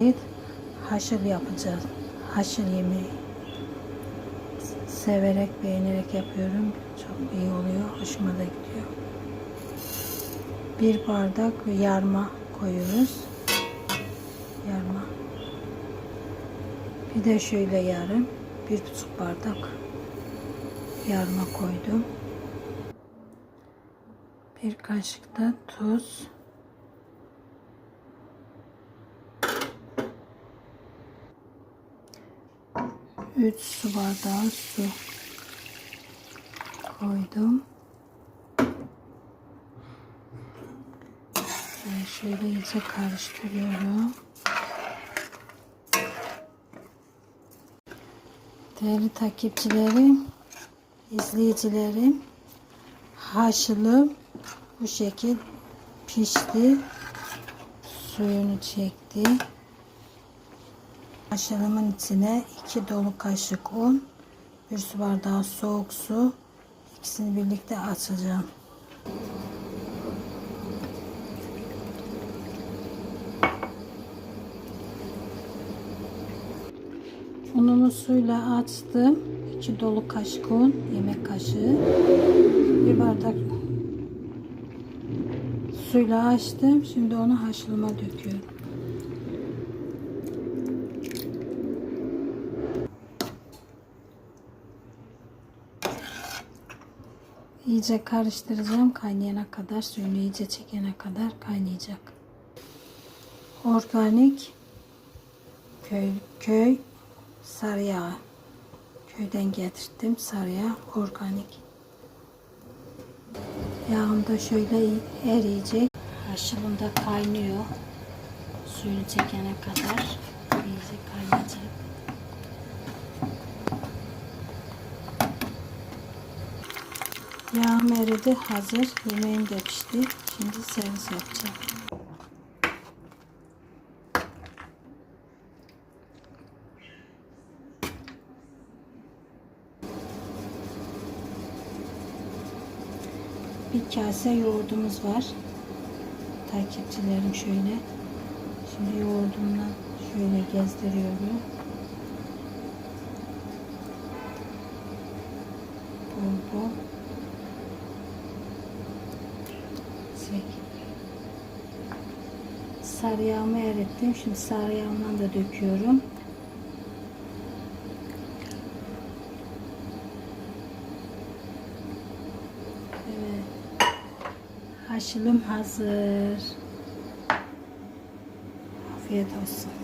Evet, haşır yapacağız. Haşır yemeği. Severek, beğenerek yapıyorum. Çok iyi oluyor. Hoşuma da gidiyor. Bir bardak yarma koyuyoruz. Yarma. Bir de şöyle yarım. Bir buçuk bardak yarma koydum. Bir kaşık da tuz. 3 su bardağı su koydum. Ve şöyle iyice karıştırıyorum. Değerli takipçilerim, izleyicilerim, haşlım bu şekil pişti. Suyunu çekti. Haşlamın içine 2 dolu kaşık un, 1 su bardağı soğuk su, ikisini birlikte açacağım. Unumu suyla açtım. 2 dolu kaşık un, yemek kaşığı. Bir bardak suyla açtım. Şimdi onu haşlama döküyorum. İyice karıştıracağım kaynayana kadar suyunu iyice çekene kadar kaynayacak. Organik köy köy sarı yağı köyden getirdim sarı yağ organik. Yağım da şöyle eriyecek. Haşlığım da kaynıyor. Suyunu çekene kadar iyice kaynayacak. Yağım eridi. Hazır. Yemeğim de pişti. Şimdi servis yapacağım. Bir kase yoğurdumuz var. Takipçilerim şöyle. Şimdi yoğurdumla şöyle gezdiriyorum. Çek. Sarı yağımı erittim. Şimdi sarı yağımdan da döküyorum. Evet. Haşlım hazır. Afiyet olsun.